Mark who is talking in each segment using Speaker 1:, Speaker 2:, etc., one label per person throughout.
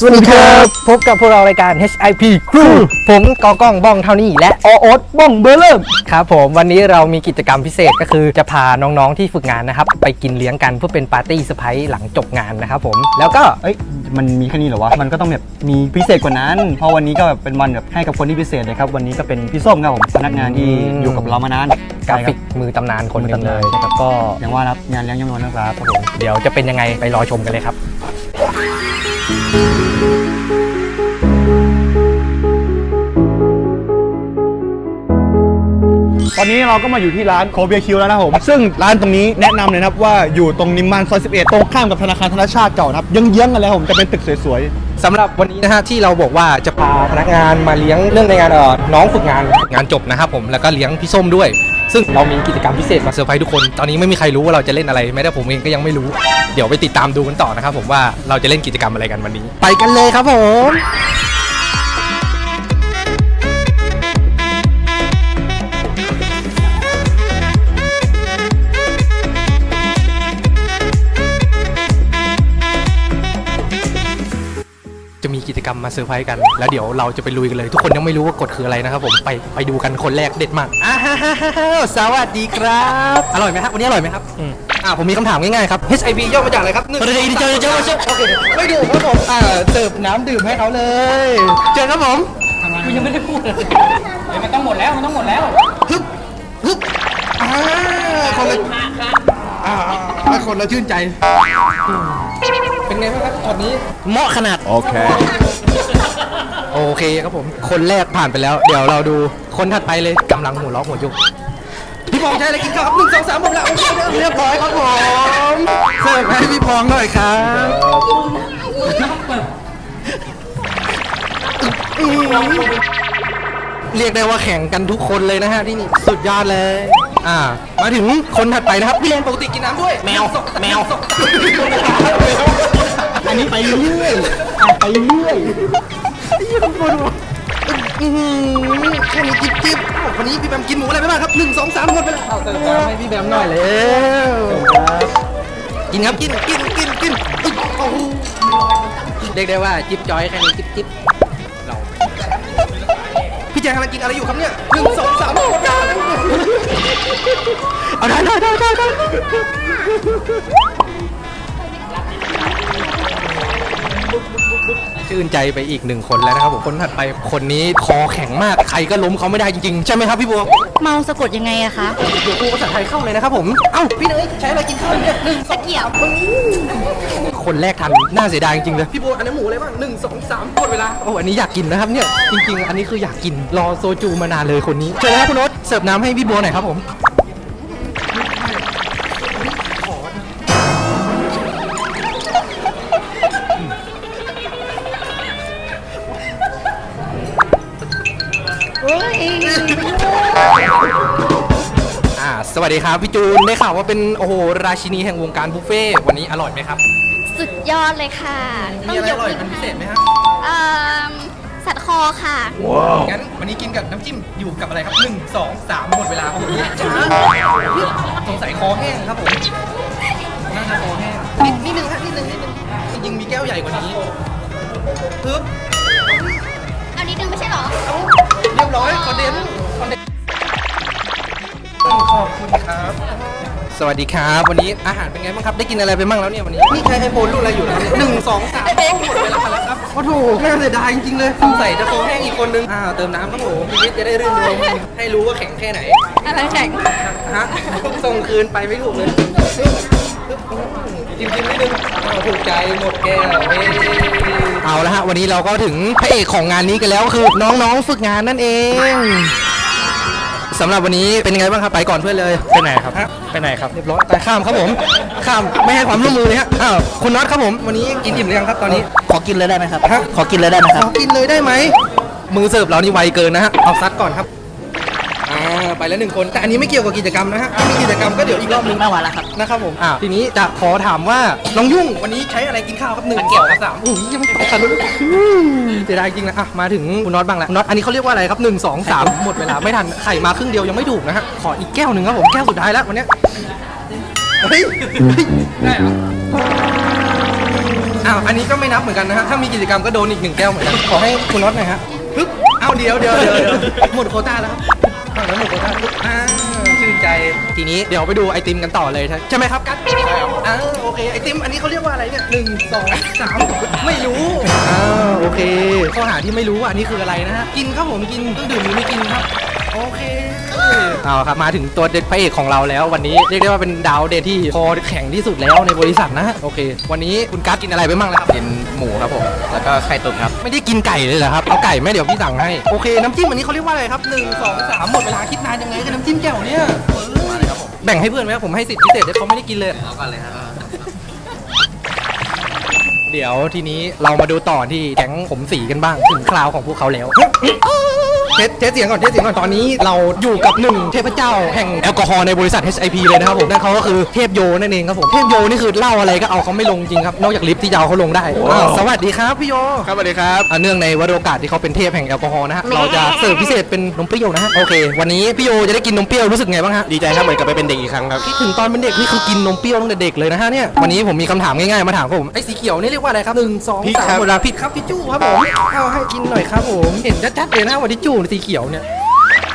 Speaker 1: สวัสดีครับ พบกับพวกเรารายการ HIP Crew ผมกอกล้องบ้องเท่านี้และออโอ๊ตบ้องเบอร์เริ่มครับผมวันนี้เรามีกิจกรรมพิเศษก็คือจะพาน้องๆที่ฝึกงานนะครับ ไปกินเลี้ยงกันเพื่อเป็นปาร์ตี้เซอร์ไพรส์หลังจบงานนะครับผมแล้วก็
Speaker 2: เอ้ยมันมีแค่นี้เหรอวะ มันก็ต้องแบบมีพิเศษกว่านั้น เพราะวันนี้ก็แบบเป็นวันแบบให้กับคนที่พิเศษเลยครับ วันนี้ก็เป็นพี่ส้มครับผมพนักงานที่
Speaker 1: อืม
Speaker 2: อยู่กับเรามานาน
Speaker 1: กราฟิก
Speaker 2: ใช่
Speaker 1: มือตำนาน
Speaker 2: ค
Speaker 1: คนนห
Speaker 2: เป็น
Speaker 1: นึ่ง
Speaker 2: ตำ
Speaker 1: เล
Speaker 2: นาน
Speaker 1: ย
Speaker 2: ใช่ครับก็อย่างว่านะครับงานเลี้ยงยำนวนนะครับครับผม
Speaker 1: เดี๋ยวจะเป็นยังไงไปรอชมกันเลยครับ
Speaker 2: ตอนนี้เราก็มาอยู่ที่ร้านโคเบียคิวแล้วนะครับผมซึ่งร้านตรงนี้แนะนำเลยนะครับว่าอยู่ตรงนิมมานซอย11 ตรงข้ามกับธนาคารธนชาติเก่านะครับเยื้องๆกันเลยครับผมจะเป็นตึกสวย
Speaker 1: สำหรับวันนี้นะฮะที่เราบอกว่าจะพาพนักงานมาเลี้ยงเรื่องในงานเออน้องฝึกงานงานจบนะครับผมแล้วก็เลี้ยงพี่ส้มด้วย ซึ่งเรามีกิจกรรมพิเศษมาเซอร์ไพรส์ทุกคน ตอนนี้ไม่มีใครรู้ว่าเราจะเล่นอะไรแม้แต่ผมเองก็ยังไม่รู้ เดี๋ยวไปติดตามดูกันต่อนะครับผมว่าเราจะเล่นกิจกรรมอะไรกันวันนี้ ไปกันเลยครับผม รรมมาเซอร์ไพรส์กัน แล้วเดี๋ยวเราจะไปลุยกันเลย ทุกคนยังไม่รู้ว่ากฎคืออะไรนะครับผมไปไปดูกันคนแรกเด็ดมากอ้าวสวัสดีครับ อร่อยไหมครับวันนี้อร่อยไหมครับอ่าผมมีคำถามง่ายๆครับ HIP ย่อมาจากอะไรครับหนึ่ง
Speaker 2: เฮ้ยเดี๋ยวเดี๋ยวเดี๋ยวเดี๋ยว
Speaker 1: โอเคไม่ดูครับผมอ่าเสิร์ฟน้ำดื่มให้เขาเลยเชิญครับผม
Speaker 3: กูยังไม่ได้พูดเลยเฮ้ยมันต้องหมดแล้วมันต้องหมดแล้ว
Speaker 1: ฮึบฮึบอ่าคนละอ่าอ่าคนละชื่นใจ เป็นไงบ้างครับตอนนี้ เหมาะขนาด
Speaker 2: โอเค
Speaker 1: โอเคครับผม คนแรกผ่านไปแล้ว เดี๋ยวเราดูคนถัดไปเลยกำลังหัวเราะหัวยุกพี่พองใช้อะไรกินข้าวครับหนึ่งสองสามผมละโอเคเรียบร้อยครับผมเสิร์ฟให้พี่พองหน่อยครับเรียกได้ว่าแข่งกันทุกคนเลยนะฮะที่นี่สุดยอดเลย อ่า มาถึงคนถัดไปนะครับพี่เรียนปกติกินน้ำด้วยแมวแมว
Speaker 2: อันนี้ไปเรื่อยอะไปเรื่อย
Speaker 1: อื้อหือแค่นี้จิ๊บจิ๊บวันนี้พี่แบมกินหมูอะไรไปบ้างครับหนึ่งสองสามหมดไปแล้ว เอาเติมน้ำให้พี่แบมหน่อยเร็วกินครับกินกินกินกินอุ๊ยโอ้โหเรียกได้ว่าจิ๊บจอยแค่นี้จิ๊บจิ๊บเราพี่แจงกำลังกินอะไรอยู่ครับเนี่ยหนึ่งสองสามหมดแล้วเอาได้ได้ได้ได้ได้ ชื่นใจไปอีกหนึ่งคนแล้วนะครับผมคนถัดไปคนนี้คอแข็งมากใครก็ล้มเขาไม่ได้จริงๆ ใช่ไหมครับพี่บัว
Speaker 4: เมาสะกดยังไงอะคะ
Speaker 1: เดี๋ยวครูภาษาไทยเข้าเลยนะครับผมเอ้าพี่เนยใช้อะไรกินข้าวเนี่ยหนึ่งส
Speaker 4: ตะ
Speaker 1: อง
Speaker 4: เกียบ
Speaker 1: คนแรกทันน่าเสียดายจริงๆเลยพี่บัวอันนี้หมูอะไรบ้างหนึ่งสองสามหมดเวลาโอ้อันนี้อยากกินนะครับเนี่ยจริง ๆ อันนี้คืออยากกินรอโซจูมานานเลยคนนี้เชิญนะครับคุณโน้ตเสิร์ฟน้ำให้พี่บัวหน่อยครับผม อ่าสวัสดีครับพี่จูนได้ข่าวว่าเป็นโอ้โหราชินีแห่งวงการบุฟเฟ่ต์วันนี้อร่อยไหมครับ
Speaker 4: สุดยอดเลยค่ะ
Speaker 1: มีอะไรอร่อยเป็นพิเศษไหมครับ
Speaker 4: เอ่อสัตว์คอค่ะ
Speaker 1: งั้นวันนี้กินกับน้ำจิ้มอยู่กับอะไรครับหนึ่งสองสามหมดเวลาโอ้โหช้าสงสัยคอแห้งครับผมน่าจะคอแห้งนิดนิดนึงครับนิดนึงนิดนึงจริงๆมีแก้วใหญ่กว่านี้ปึ๊บ
Speaker 4: เอานิดนึงไม่ใช่เหรอ
Speaker 1: เรีย บร้อยคอนเดนซ์คอนเดนซ์ขอบคุณครับ สวัสดีครับ วันนี้อาหารเป็นไงบ้างครับ ได้กินอะไรไปบ้างแล้วเนี่ยวันนี้ นี่ใช้ไอโฟนรุ่นอะไรอยู่นะหนึ่งสองสามหมดเวลาแล้วครับโอ้โหน่าเสียดายจริงๆเลยสงสัยจะคอแห้งอีกคนนึงอ่าเติมน้ำครับผมชีวิตจะได้รื่นรมให้รู้ว่าแข็งแค่ไหน
Speaker 4: อะไรแข็ง
Speaker 1: ฮะส่งคืนไปไม่ถูกเลย จิ้มจิ้มนิดนึงอ้าวถูกใจหมดแก้วเฮ้เอาละฮะวันนี้เราก็ถึงพระเอกของงานนี้กันแล้วคือน้องๆฝึกงานนั่นเองสำหรับวันนี้เป็นยังไงบ้างครับไปก่อนเพื่อนเลยไปไหนครับไปไหนครับเรียบร้อยไปข้ามครับผม ข้ามไม่ให้ความร่วมมือเลยฮะอ้าวคุณน็อตครับผม วันนี้กินอิ่มหรือยังครับตอนนี้
Speaker 2: ขอกินเลยได้ไหมครับ
Speaker 1: ฮะ
Speaker 2: ขอกินเลยได้ไหมค
Speaker 1: ข
Speaker 2: รับ
Speaker 1: อกินเลยได้ไหมมือเสิร์ฟเรานี่ไวเกินนะฮะเอาซัดก่อนครับอ่า ไปแล้วหนึ่งคน แต่อันนี้ไม่เกี่ยวกับกิจกรรมนะฮะถ้ามีกิจกรรมก็เดี๋ยวอีกรอบนึง
Speaker 2: ไม่ไหวแล้วครับ
Speaker 1: นะครับผมอ่าทีนี้จะขอถามว่าน้องยุ่งวันนี้ใช้อะไรกินข้าวครับหนึ่งสองสามอุ้ยยังไม่ตอบกันเลยเสียดายจริงนะอะมาถึงคุณน็อตบ้างแล้วคุณน็อตอันนี้เขาเรียกว่าอะไรครับหนึ่งสองสามหมดเวลาไม่ทันไข่มาครึ่งเดียวยังไม่ถูกนะฮะขออีกแก้วหนึ่งครับผมแก้วสุดท้ายแล้ววันเนี้ยเฮ้ยเฮ้ยได้เหรออ้าวอันนี้ก็ไม่นับเหมือนกันนะฮะถ้ามีกิจกรรมก็โดนอีกหนึ่งแก้วเหมือนกันขอให้คุณน็อตหน่อยฮะปึ๊บเอาเดี๋ยวเดี๋ยวเดี๋ยวเดี๋ยวหมดโควต้าแล้วครับ เอาแล้วหมดโควต้าปึ๊บอ่าชื่นใจ ทีนี้เดี๋ยวไปดูไอติมกันต่อเลยใช่ไหมครับกั๊ใช่ครับอ่าโอเคไอติมอันนี้เขาเรียกว่าอะไรเนี่ยหนึ่งสองสามไม่รู้อ่าโอเคข้อหาที่ไม่รู้ว่าอันนี้คืออะไรนะฮะกินครับผมกินเครื่องดื่มหรือไม่กินครับ โอเค เอาครับมาถึงตัวเด็ดพระเอกของเราแล้ว วันนี้เรียกได้ว่าเป็นดาวเด่นที่คอแข็งที่สุดแล้วในบริษัทนะโอเค วันนี้คุณกัสกินอะไรไปบ้างแล้วครับ
Speaker 3: กินหมูครับผมแล้วก็ไข่ตุ๋นครับ
Speaker 1: ไม่ได้กินไก่เลยเหรอครับเอาไก่ไหมเดี๋ยวพี่สั่งให้โอเคน้ำจิ้มอันนี้เขาเรียกว่าอะไรครับหนึ่งสองสามหมดเวลาคิดนานยังไงกับน้ำจิ้มแจ่วเนี่ยเออแบ่งให้เพื่อนไหมครับผมให้สิทธิ์พิเศษเดี๋ยวเขาไม่ได้กินเลย
Speaker 3: เอาก่อนเลยครับ
Speaker 1: เดี๋ยวทีนี้เรามาดูต่อที่แก๊งผมสีกันบ้างถึงคราวของพวกเขาแล้ว เทสเทสเสียงก่อนเทสเสียงก่อนตอนนี้เราอยู่กับหนึ่งเทพเจ้าแห่งแอลกอฮอล์ในบริษัท HIP เลยนะครับผมนั่นเขาก็คือเทพโยนั่นเองครับผมเทพโยนี่คือเล่าอะไรก็เอาเขาไม่ลงจริงครับนอกจากลิฟต์ที่จะเอาเขาลงได้อ้าวสวัสดีครับพี่โย
Speaker 2: ครับสวัสดีครับ
Speaker 1: อะเนื่องในวันโอกาสที่เขาเป็นเทพแห่งแอลกอฮอล์นะฮะเราจะเสิร์ฟพิเศษเป็นนมเปรี้ยวนะฮะโอเค วันนี้พี่โยจะได้กินนมเปรี้ยวรู้สึกไงบ้างฮะ
Speaker 2: ดีใจครับเหมือนกลับไปเป็นเด็กอีกครั้งครับ
Speaker 1: คิดถึงตอนเป็นเด็กนี่คือกินนมเปรี้ยวตั้งแต่เด็กเลยนะฮะเนี่ยวันนี้ผมมีคำถามง่ายๆมาถามครับผมไอ้สีเขียวนี่เรียกว่าอะไรครับหนึ่งสอง
Speaker 2: พริก
Speaker 1: สาม
Speaker 2: ครับ
Speaker 1: หมดเวลาผิดครับพี่จู้ครับผมเอาให้กินหน่อยครับผมเห็นชัดๆเลยนะว่าที่จู้สีเขียวเนี่ย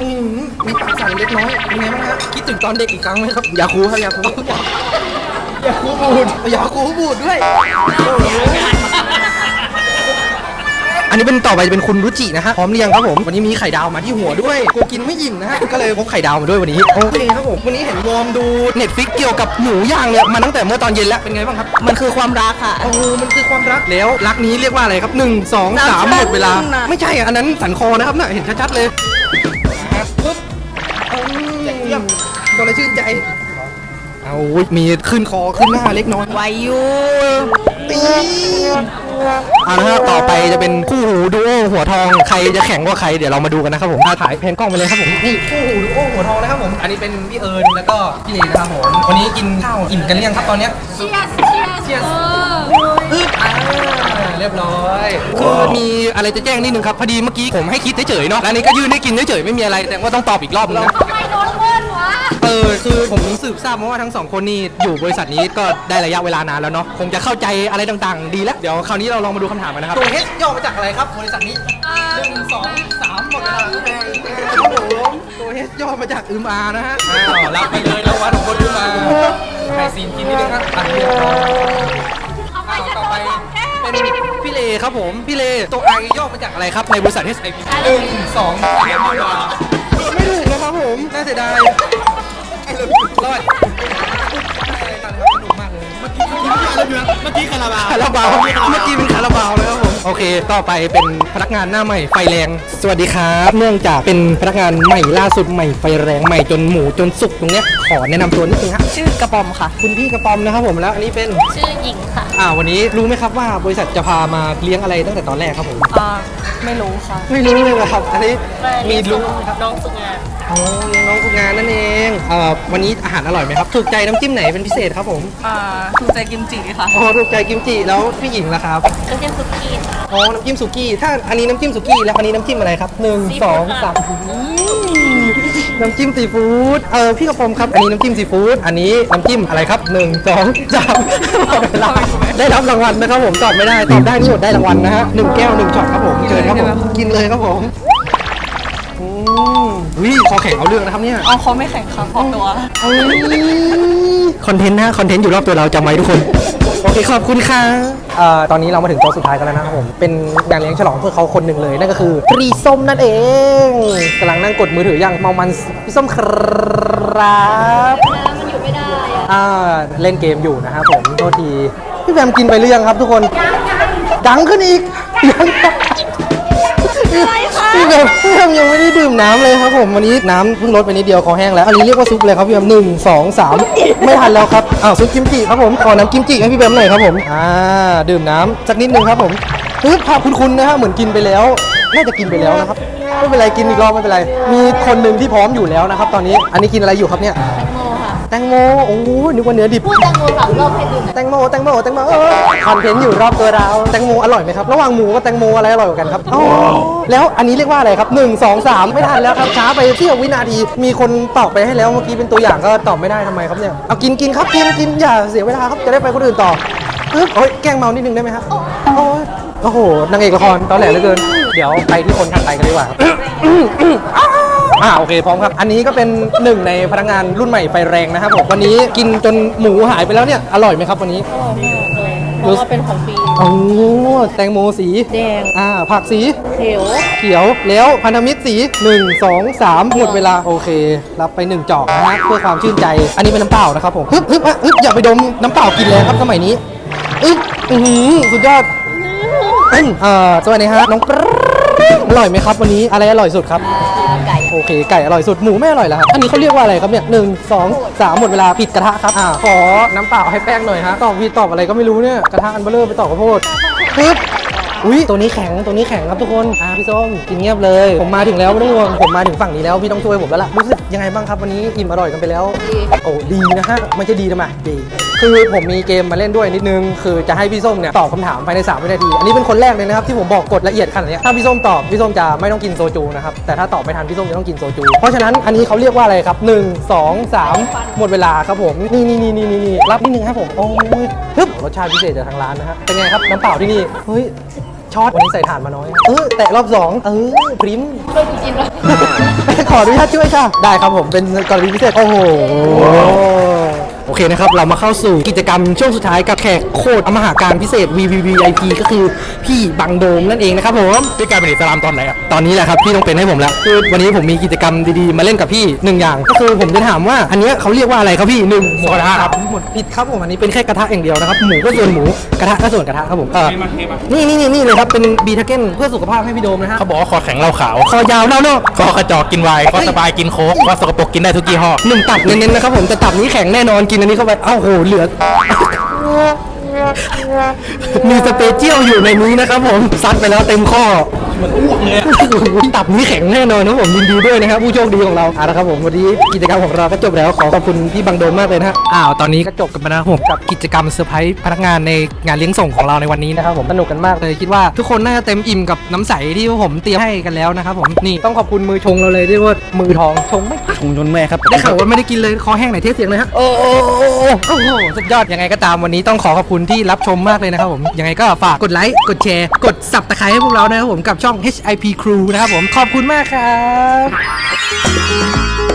Speaker 1: อืมมีปากสั่นเล็กน้อยเป็นไงบ้างฮะคิดถึงตอนเด็กอีกครั้งไหมครับยาคูครับยาคูยาคูบูดยาคูบูดด้วยอั นนี้เป็นต่อไปจะเป็นคุณรุจินะฮะพร้อมหรือยังครับผมวันนี้มีไข่ดาวมาที่หัวด้วยกูกินไม่อิ่มนะฮะก็เลยพกไข่ดาวมาด้วยวันนี้โอเคครับผมวันนี้เห็นวอร์มดูเน็ตฟิกเกี่ยวกับหมูย่างเนี่ยมาตั้งแต่เมื่อตอนเย็นแล้วเป็นไงบ้างครับ
Speaker 4: มันคือความรักค่ะ
Speaker 1: โอ้มันคือความรักแล้วรักนี้เรียกว่าอะไรครับหนึ่งสองสาม
Speaker 4: รัก
Speaker 1: หมดเวลา
Speaker 4: น่ะ
Speaker 1: ไม่ใช่อะอันนั้นสันคอนะครับน่ะเห็นชัดๆเลยปึ๊บเยี่ยมโดนแล้วชื่นใจเอาอุ๊ยมีขึ้นคอขึ้นหน้าเล็กน้อย
Speaker 4: ไวอยู
Speaker 1: เอาละครับต่อไปจะเป็นคู่หูดูโอหัวทองใครจะแข่งกว่าใครเดี๋ยวเรามาดูกันนะครับผมถ่ายแผนกล้องไปเลยครับผมนี่คู่หูดูโอหัวทองนะครับผมอันนี้เป็นพี่เอิญแล้วก็พี่เลนะครับผมวันนี้กินข้าวอิ่มกันหรือยังครับตอนเนี้ย
Speaker 4: เชียร์เชียร์
Speaker 1: เชียร์อึ๊บอ่า เรียบร้อย คือมีอะไรจะแจ้งนิดนึงครับพอดีเมื่อกี้ผมให้คิดเฉยๆเนาะแล้วอันนี้ก็ยื่นให้กินเฉยๆไม่มีอะไรแต่ว่าต้องตอบอีกรอบนึงนะ
Speaker 4: ทำไมโดนเพื่อนวะ
Speaker 1: เออคือผมสืบทราบมาว่าทั้งสองคนนี่อยู่บริษัทนี้ก็ได้ระยะเวลานานแล้วเนาะคงจะเข้าใจอะไรต่างๆ ดีแล้วเดี๋ยวคราวนี้เราลองมาดูคำถามกันนะครับตัว H ย่อมาจากอะไรครับบริษัทนี้หนึ่งสองสามหมดเวลาครับผมตัว H ย่อมาจากอึมอานะฮะอ้าวรับไปเลยรางวัลของคนอึมอาไข่ซีนกินนิดนึงครับอันเดียว
Speaker 4: เอาไป
Speaker 1: อ้าว
Speaker 4: จะ
Speaker 1: ต่อ
Speaker 4: โด
Speaker 1: ไป
Speaker 4: นของแก้
Speaker 1: เป็นพี่ เลครับผม พี่เลตัวไอย่อมาจากอะไรครับ ในบริษัท SIP หนึ่งสองสามไม่ถูกนะครับผม น่าเสียดายรอดสนุกมากเลย
Speaker 2: เมื่อกี้คาราบาว
Speaker 1: คาราบาว เมื่อกี้เป็นคาราบาวเลยครับผม โอเค ต่อไปเป็นพนักงานหน้าใหม่ไฟแรง สวัสดีครับ เนื่องจากเป็นพนักงานใหม่ล่าสุดใหม่ไฟแรงใหม่จนหมูจนสุกตรงเนี้ยขอแนะนำตัวนิดนึงฮะ
Speaker 4: ชื่อกระปอมค่ะ
Speaker 1: คุณพี่กระปอมนะครับผมแล้วอันนี้เป็น
Speaker 4: ชื่อหญิงค่ะ
Speaker 1: อ่าวันนี้รู้ไหมครับว่าบริษัทจะพามาเลี้ยงอะไรตั้งแต่ตอนแรกครับผม
Speaker 4: อ่าไม่รู้ค่ะ
Speaker 1: ไม่รู้เลยเหรอครับ อันนี้มีรู้ครับ
Speaker 4: น้องฝึกงาน
Speaker 1: อ๋อเลี้ยงน้องฝึกงานนั่นเองเอ่อวันนี้อาหารอร่อยไหมครับ ถูกใจน้ำจิ้มไหนเป็นพิเศษครับผม
Speaker 5: อ่าถูกใจกิมจิค่ะ
Speaker 1: อ๋อถูกใจกิมจิแล้วพี่หญิงล่ะครับ
Speaker 4: ก็ชื่อคุกกี้ค่ะ
Speaker 1: อ๋อน้ำจิ้มสุกี้ ถ้าอันนี้น้ำจิ้มสุกี้แล้วอันนี้น้ำจิ้มอะไรครับหนึ่ง
Speaker 4: ซี
Speaker 1: ส
Speaker 4: ฟู้
Speaker 1: อ
Speaker 4: ด
Speaker 1: ง
Speaker 4: ค่ะ
Speaker 1: สามอืม น้ำจิ้มซีฟู้ด เออพี่กระปอมครับ อันนี้น้ำจิ้มซีฟู้ด อันนี้น้ำจิ้มอะไรครับหนึ่งสองสามหมดเวลาได้รับรางวัลนะครับผมตอบไม่ได้ตอบได้นี่หมดได้รางวัลนะฮะหนึ่งแก้วหนึ่งช็อตครับผมเชิญครับผมกินเลยครับผมอืมวิคอแข็งเอาเรื่องนะครับเนี่ย
Speaker 5: เอาเขาไม่แข่งค่ะพอตัว
Speaker 1: คอนเทนต์นะคอนเทนต์อยู่รอบตัวเราจำไว้ทุกคนโอ เคขอบคุณค่ะเอ่อตอนนี้เรามาถึงตัวสุดท้ายกันแล้วนะครับผม เป็นงานเลี้ยงฉลองเพื่อเขาคนหนึ่งเลย นั่นก็คือพี่ส้มนั่นเองกำลังนั่งกดมือถืออย่างเมามันพี่ส้มครับ
Speaker 4: แล้วมันอยู่ไม่ได้อะ
Speaker 1: อ่าเล่นเกมอยู่นะครับผมโทษทีพี่แบมกินไปหรือยังครับทุกคนดังขึ้นอีกยัง พี่แบมพี่แบมยังไม่ได้ดื่มน้ำเลยครับผมวันนี้น้ำเพิ่งลดไปนิดเดียวคอแห้งแล้วอันนี้เรียกว่าซุปเลยครับพี่แบมหนึ่งสองสามไม่ทันแล้วครับอ้าวซุปกิมจิครับผมขอน้ำกิมจิให้พี่แบมหน่อยครับผมอ่าดื่มน้ำสักนิดนึงครับผมปึ๊บภาพคุ้นๆนะฮะเหมือนกินไปแล้วน่าจะกินไปแล้วนะครับไม่เป็นไรกินอีกรอบไม่เป็นไร มีคนหนึ่งที่พร้อมอยู่แล้วนะครับ ตอนนี้อันนี้กินอะไรอยู่ครับเนี่ย
Speaker 4: โมค่ะ
Speaker 1: แตงโมโอ้โหนึกว่าเนื้อดิบ
Speaker 4: พูดแตงโมสามรอบให้ดูหน่อย
Speaker 1: แตงโมแตงโมแตงโมเออคอนเทนต์อยู่รอบตัวเราแตงโมอร่อยไหมครับระหว่างหมูกับแตงโมอะไรอร่อยกว่ากันครับอ๋อแล้วอันนี้เรียกว่าอะไรครับ1 2 3 ไม่ทันแล้วครับช้าไปเที่ยววินาทีมีคนตอบไปให้แล้วเมื่อกี้เป็นตัวอย่างก็ตอบไม่ได้ทำไมครับเนี่ยเอากินกินครับกินกินอย่าเสียเวลาครับจะได้ไปคนอื่นต่ออึ๊บโอ้ยแกล้งเมานิดนึงได้ไหมครับโอ้ยโอ้โหนางเอกละครตอนแหลเหลือเกิน เดี๋ยวไปที่คนถัดไปกันดีกว่าครับ อ่าโอเคพร้อมครับ อันนี้ก็เป็นหนึ่งในพนักงานรุ่นใหม่ไฟแรงนะครับผมวันนี้กินจนหมูหายไปแล้วเนี่ยอร่อยไหมครับวันนี้
Speaker 4: เพราะว่าเป็นของฟรี
Speaker 1: โอ้แตงโมสี
Speaker 4: แดง
Speaker 1: อ่าผักสี
Speaker 4: เขียว
Speaker 1: เขียวแล้วพันธมิตรสี 1 2 3 หมดเวลาโอเค รับไป 1 จอกนะฮะเพื่อความชื่นใจ อันนี้เป็นน้ำเปล่านะครับผมฮึบฮึบอะฮึบอย่าไปดมน้ำเปล่ากินแรงครับสมัยนี้อึ๊บอือหือสุดยอดอืมเอ่อสวัสดีฮะน้องปรอร่อยไหมครับวันนี้อะไรอร่อยสุดครับ
Speaker 4: ไก่
Speaker 1: โอเคไก่อร่อยสุดหมูไม่อร่อยเหรอครับอันนี้เขาเรียกว่าอะไรครับเนี่ยหนึ่งสองสามหมดเวลาผิดกระทะครับอ่าขอน้ำเปล่าให้แป้งหน่อยฮะตอบผิดตอบอะไรก็ไม่รู้เนี่ยกระทะอันเบลเลอร์ไปตอบข้าวโพดปึ๊บอุ้ยตัวนี้แข็งตัวนี้แข็งครับทุกคนอ่าพี่ส้มกินเงียบเลย ผมมาถึงแล้วไม่ต้องห่วงผมมาถึงฝั่งนี้แล้วพี่ต้องช่วยผมแล้วล่ะรู้สึกยังไงบ้างครับวันนี้อิ่มอร่อยกันไปแล้วโอ้ดีนะฮะไม่ใช่ดีนะมาดี คือผมมีเกมมาเล่นด้วยนิดนึง คือจะให้พี่ส้มเนี่ยตอบคำถามภายใน3วินาที อันนี้เป็นคนแรกเลยนะครับที่ผมบอกกฎละเอียดขนาดเนี้ยถ้าพี่ส้มตอบพี่ส้มจะไม่ต้องกินโซจูนะครับแต่ถ้าตอบไม่ทันพี่ส้มจะต้องกินโซจูเพราะฉะนั้นอันนี้เขาเรียกว่าอะไรครับ 1 2 3 หมดเวลาครับผมนี่นี่นี่นี่นี่นี่รับนิดนึงครับผมโอ้ยฮึบรสชาติพิเศษจากทางร้านนะฮะเป็นไงครับน้ำเปล่าที่นี่เฮ้ยช็อตวันนี้ใส่ถ่านมาน้อยเออแตะรอบสองเออพริม
Speaker 4: ช่วยกูกินแล้ว
Speaker 1: ขออนุญาตช่วยค่ะได้ครับผมเป็นกรณีพิเศษโอ้โห โอเคนะครับ เรามาเข้าสู่กิจกรรมช่วงสุดท้ายกับแขกโคตรอมหาการพิเศษ VVVIP ก็คือพี่บังโดมนั่นเองนะครับผมพี่กลายเป็นอิสลามตอนไหนอะตอนนี้แหละครับพี่ต้องเป็นให้ผมแล้วคือวันนี้ผมมีกิจกรรมดีๆ มาเล่นกับพี่หนึ่งอย่าง ก็คือผมจะถามว่าอันเนี้ยเขาเรียกว่าอะไรครับพี่หนึ่งหมูกระทะครับหมดผิดครับผมอันนี้เป็นแค่กระทะอย่างเดียวนะครับหมูก็ส่วนหมูกระทะก็ส่วนกระทะครับผมเออนี่นี่นี่นี่เลยครับเป็นบีทาเก้นเพื่อสุขภาพให้พี่โดมนะฮะ
Speaker 6: เขาบอกว่าคอแข็งเหล้าขาว
Speaker 1: คอยาวเน่าเนาะ
Speaker 6: คอกระจอกกินไวน์คอสบายกินโค้กคอสกปรกกินได้ทุกยี่ห้อ
Speaker 1: หนึ่งตับเน้นๆนะครับผมแต่ตับนี้แข็งแน่นอนกินอันนี้เข้าไปเอ้าโหเหลือ มีสเปเชียลอยู่ในนี้นะครับผมซัดไปแล้วเต็มข้อ มันอ้วกเลยตับนี้แข็งแน่นอนนะผมยินดีด้วยนะครับผู้โชคดีของเราเอาละครับผมวันนี้กิจกรรมของเราก็จบแล้วขอขอบคุณพี่บังโดมมากเลยนะฮะอ้าวตอนนี้ก็จบกันไปแล้วผมกับกิจกรรมเซอร์ไพรส์พนักงานในงานเลี้ยงส่งของเราในวันนี้นะครับผมสนุกกันมากเลยคิดว่าทุกคนน่าจะเต็มอิ่มกับน้ำใสที่พวกผมเตรียมให้กันแล้วนะครับผมนี่ต้องขอบคุณมือชงเราเลยที่ว่ามือทองชงไม่
Speaker 2: ชงจนแม่ครับ
Speaker 1: ได้ข่าวว่าไม่ได้กินเลยคอแห้งไหนเทสเสียงเลยฮะโอ้โอ้โอ้โอ้โอ้โหสุดยอดยังไงก็ตามวันนี้ต้องขอขอบคุณที่รับชมมากเลยนะครับผมยังไงก็ฝากกดไลค์กดแชร์กดสับตะไคร้ให้พวกเรานะครับผมกับช่อง HIP Crew นะครับผมขอบคุณมากครับ